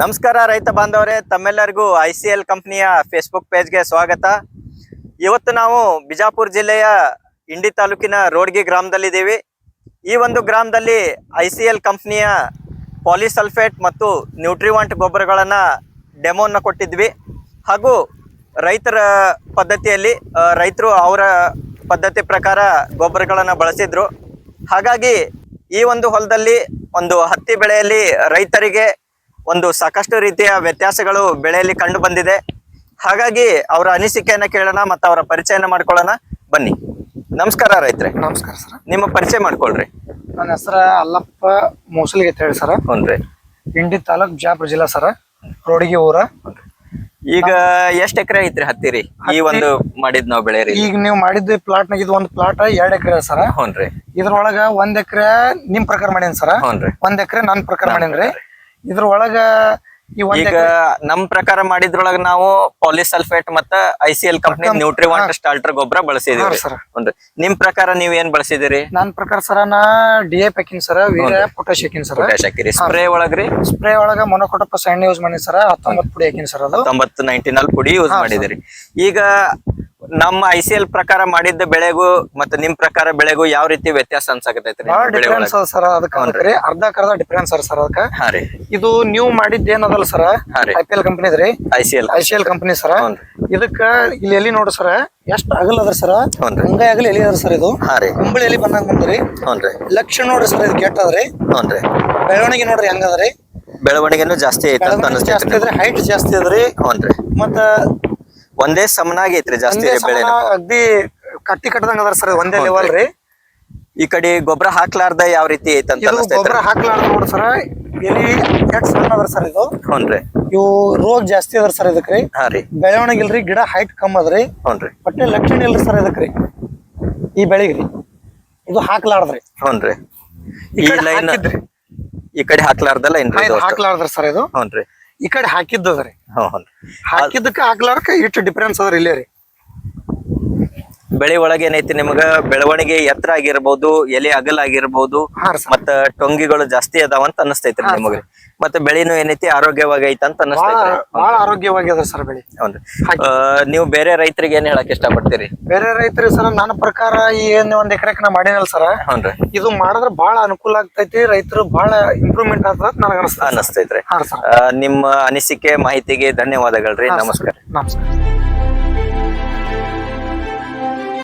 ನಮಸ್ಕಾರ ರೈತ ಬಾಂಧವರೇ, ತಮ್ಮೆಲ್ಲರಿಗೂ ಐ ಸಿ ಎಲ್ ಕಂಪ್ನಿಯ ಫೇಸ್ಬುಕ್ ಪೇಜ್ಗೆ ಸ್ವಾಗತ. ಇವತ್ತು ನಾವು ಬಿಜಾಪುರ ಜಿಲ್ಲೆಯ ಇಂಡಿ ತಾಲೂಕಿನ ರೋಡ್ಗಿ ಗ್ರಾಮದಲ್ಲಿದ್ದೀವಿ. ಈ ಒಂದು ಗ್ರಾಮದಲ್ಲಿ ಐ ಸಿ ಎಲ್ ಕಂಪ್ನಿಯ ಪಾಲಿಸಲ್ಫೇಟ್ ಮತ್ತು ನ್ಯೂಟ್ರಿವಾಂಟ್ ಗೊಬ್ಬರಗಳನ್ನು ಡೆಮೋನ ಕೊಟ್ಟಿದ್ವಿ. ಹಾಗೂ ರೈತರ ಪದ್ಧತಿಯಲ್ಲಿ ರೈತರು ಅವರ ಪದ್ಧತಿ ಪ್ರಕಾರ ಗೊಬ್ಬರಗಳನ್ನು ಬಳಸಿದ್ರು. ಹಾಗಾಗಿ ಈ ಒಂದು ಹೊಲದಲ್ಲಿ ಒಂದು ಹತ್ತಿ ಬೆಳೆಯಲ್ಲಿ ರೈತರಿಗೆ ಒಂದು ಸಾಕಷ್ಟು ರೀತಿಯ ವ್ಯತ್ಯಾಸಗಳು ಬೆಳೆಯಲ್ಲಿ ಕಂಡು ಬಂದಿದೆ. ಹಾಗಾಗಿ ಅವರ ಅನಿಸಿಕೆಯನ್ನ ಕೇಳೋಣ ಮತ್ತು ಅವರ ಪರಿಚಯನ ಮಾಡ್ಕೊಳ್ಳೋಣ. ಬನ್ನಿ. ನಮಸ್ಕಾರ ರೈತ್ರೆ. ನಮಸ್ಕಾರ ಸರ್. ನಿಮ್ಮ ಪರಿಚಯ ಮಾಡ್ಕೊಳ್ರಿ. ನನ್ನ ಹೆಸರ ಅಲ್ಲಪ್ಪ ಮೋಸಲಿಗೆ ಅಂತ ಹೇಳಿ ಸರ್. ಹ್ಞೂನ್ರಿ ಇಂಡಿ ತಾಲೂಕ್ ಬಿಜಾಪುರ ಜಿಲ್ಲಾ ಸರ್. ರೋಡಿಗೆ ಊರ. ಈಗ ಎಷ್ಟ್ ಎಕರೆ ಐತ್ರಿ ಹತ್ತಿರಿ? ಈ ಒಂದು ಮಾಡಿದ್ ನಾವು ಬೆಳೆ ರೀ ಈಗ ನೀವು ಮಾಡಿದ ಪ್ಲಾಟ್ ನಾಗ ಇದು ಒಂದು ಪ್ಲಾಟ್ ಎರಡ್ ಎಕರೆ ಸರ್. ಹ್ಞೂನ್ರಿ ಇದ್ರೊಳಗ ಒಂದ್ ಎಕರೆ ನಿಮ್ ಪ್ರಕಾರ ಮಾಡೇನ್ ಸರ್. ಹುನ್ರಿ ಒಂದ್ ಎಕರೆ ನನ್ ಪ್ರಕಾರ ಮಾಡೀನ್ರಿ ಇದ್ರೊಳಗ ಈ ಒಂದ್ ಈಗ ನಮ್ ಪ್ರಕಾರ ಮಾಡಿದ್ರೊಳಗ ನಾವು ಪಾಲಿಸಲ್ಫೇಟ್ ಮತ್ತ I C L company Nutrivant starter ಗೊಬ್ಬರ ಬಳಸಿದೀವಿ ಸರ್. ನಿಮ್ ಪ್ರಕಾರ ನೀವ್ ಏನ್ ಬಳಸಿದಿರಿ? ನನ್ ಪ್ರಕಾರ ಸರ ನಾ ಡಿ ಎ ಹಾಕಿನಿ ಸರ್ ವೀರ್ಯ ಪೊಟ್ಯಾಶ್ ಹಾಕಿನಿ ಸರ್. ಪೊಟ್ಯಾಶ್ ಹಾಕಿರಿ. ಸ್ಪ್ರೇ ಒಳಗ್ರಿ ಸ್ಪ್ರೇ ಒಳಗ ಮೊನೊಕೊಟಪ್ಪ ಸಣ್ಣ ಯೂಸ್ ಮಾಡಿ ಸರ್ ಹತ್ತೊಂಬತ್ತು ಪುಡಿ ಹಾಕಿನಿ ಸರ್ ಅದು. ತೊಂಬತ್ತು ನಾಲ್ಕು ಪುಡಿ ಯೂಸ್ ಮಾಡಿದಿರಿ. ಈಗ ನಮ್ಮ ಐ ಸಿ ಎಲ್ ಪ್ರಕಾರ ಮಾಡಿದ್ದ ಬೆಳೆಗೂ ಮತ್ತೆ ನಿಮ್ ಪ್ರಕಾರ ಬೆಳೆಗೂ ಯಾವ ರೀತಿ ವ್ಯತ್ಯಾಸ ಅನ್ಸಕತೈತ್ರಿ ಬಾಳ ಡಿಫರೆನ್ಸ್ ಅದ ಸರ್ ಅದಕ್ಕೆ ಅದಕ್ಕೆ ಅರ್ಧಕ್ಕರ್ಧ ಡಿಫ್ರೆನ್ಸ್ ಅದ ಸರ್ ಅದಕ್ಕೆ. ಹಾ ರೀ. ಇದು ನೀವು ಮಾಡಿದ್ದ ಏನದಲ್ಲ ಸರ್? ಹಾ ರೀ. I P L ಕಂಪನಿದ್ರಿ I C L I C L company sir. ಇದಕ್ಕ ಇಲ್ಲಿ ಎಲ್ಲಿ ನೋಡ್ರಿ ಸರ್ ಎಷ್ಟು ಅಗಲ್ ಅದ್ರ ಸರ್? ಹ್ಞೂನ್ರಿ. ಅಗಲ್ ಎಲ್ಲಿ ಎಲಿ ಅದ್ರ ಸರ್ ಇದು. ಹಾ ರೀ. ಕುಂಬಳಿ ಎಲಿ ಬಂದಂಗ ಬಂದ್ರಿ ಹ್ಞೂನ್ರಿ ಲಕ್ಷಣ ನೋಡ್ರಿ ಸರ್ ಇದು ಕೆಟ್ಟ ಅದ್ರಿ ಹ್ಞೂನ್ರಿ ಬೆಳವಣಿಗೆ ನೋಡ್ರಿ ಹೆಂಗದ್ರಿ ಬೆಳವಣಿಗೆನು ಜಾಸ್ತಿ ಐತೆ ಅಂತ ಜಾಸ್ತಿ ಅನಿಸ್ತೈತ್ರಿ ಹೈಟ್ ಜಾಸ್ತಿ ಅದ್ರಿ ಹ್ಞೂನ್ರಿ ಮತ್ತ ಒಂದೇ ಸಮನಾಗಿ ಐತ್ರಿ ಜಾಸ್ತಿ ಒಂದೇ ಬೆಳೆ ಸಮಾನ ಅಗ್ದಿ ಕಟ್ಟಿ ಕಟ್ಟದಂಗ ಅದ್ರ ಸರ್ ಒಂದೇ ಲೆವೆಲ್ ರೀ. ಈ ಕಡೆ ಗೊಬ್ಬರ ಹಾಕ್ಲಾರ್ದ ಯಾವ ರೀತಿ ಐತೆ ಅಂತ ಇದು ಅನಿಸ್ತೈತ್ರಿ? ಗೊಬ್ಬರ ಹಾಕ್ಲಾರ್ದ ನೋಡ್ರಿ ಸರ್ ಎಲಿ ಎಕ್ಸ್ ಸಣ್ಣ ಅದ್ರ ಸರ್ ಇದು. ಹುನ್ರಿ. ಇವು ರೋಗ ಜಾಸ್ತಿ ಅದ್ರ ಸರ್ ಇದಕ್ರಿ ಹಾ ರೀ. ಬೆಳವಣಿಗೆ ಇಲ್ರಿ ಗಿಡ ಹೈಟ್ ಕಮ್ ಅದ್ರಿ. ಹುನ್ರಿ. ಬಟ್ಟೆ ಲಕ್ಷಣ ಇಲ್ರಿ ಸರ್ ಇದಕ್ರಿ ಈ ಬೆಳಿಗ್ರಿ ಇದು ಹಾಕ್ಲಾರ್ದ್ರಿ. ಹುನ್ರಿ. ಈ ಈ ಕಡೆ ಲೈನ್ ಹಾಕಿದ್ರಿ. ಈ ಕಡೆ ಹಾಕ್ಲಾರ್ದ ಲೈನ್ ಹಾ, ಇದು ಹಾಕ್ಲಾರ್ದ್ರಿ ಸರ್ ಇದು. ಹ್ಞೂನ್ರಿ ಈ ಕಡೆ ಹಾಕಿದ್ದದ್ರಿ. ಹಾಕಿದ್ದಕ್ಕೆ ಹಾಕ್ಲಾರ್ಕ ಇಷ್ಟು ಡಿಫ್ರೆನ್ಸ್ ಅದ್ರ ಇಲ್ಲೇ ರೀ ಬೆಳೆ ಒಳಗೆ ಏನೈತಿ ನಿಮಗ? ಬೆಳವಣಿಗೆ ಎತ್ತರ ಆಗಿರ್ಬೋದು ಎಲೆ ಅಗಲ ಆಗಿರ್ಬೋದು ಮತ್ತ ಟೊಂಗಿಗಳು ಜಾಸ್ತಿ ಅದಾವ ಅಂತ ಅನಸ್ತೈತ್ರಿ ನಿಮಗ. ಮತ್ತೆ ಬೆಳೆನು ಏನೈತಿ? ಆರೋಗ್ಯವಾಗಿ ಐತ ಅಂತ ಅನಸ್ತೈತ್ರಿ ಭಾಳ ಆರೋಗ್ಯವಾಗಿ ಅದ ಸರ್ ಬೆಳಿ. ಹೌದು ನೀವು ಬೇರೆ ರೈತರಿಗೆ ಏನ್ ಹೇಳಕ್ ಇಷ್ಟಪಡ್ತೀರಿ? ಬೇರೆ ರೈತರಿಗೆ ಸರ್ ನನ್ನ ಪ್ರಕಾರ ಈ ಏನ್ ಒಂದ್ ಎಕರೆಕ್ ನಾ ಮಾಡಿನಲ್ ಸರ್. ಹ್ಞೂನ್ರಿ ಇದು ಮಾಡಿದ್ರೆ ಬಹಳ ಅನುಕೂಲ ಆಗ್ತೈತಿ ರೈತರು ಬಹಳ ಇಂಪ್ರೂವ್ಮೆಂಟ್ ಆಗ್ತದ ನನಗೆ ಅನಸ್ತೈತ್ರಿ ನಿಮ್ಮ ಅನಿಸಿಕೆ ಮಾಹಿತಿಗೆ ಧನ್ಯವಾದಗಳ್ರಿ ನಮಸ್ಕಾರ. ನಮಸ್ಕಾರ.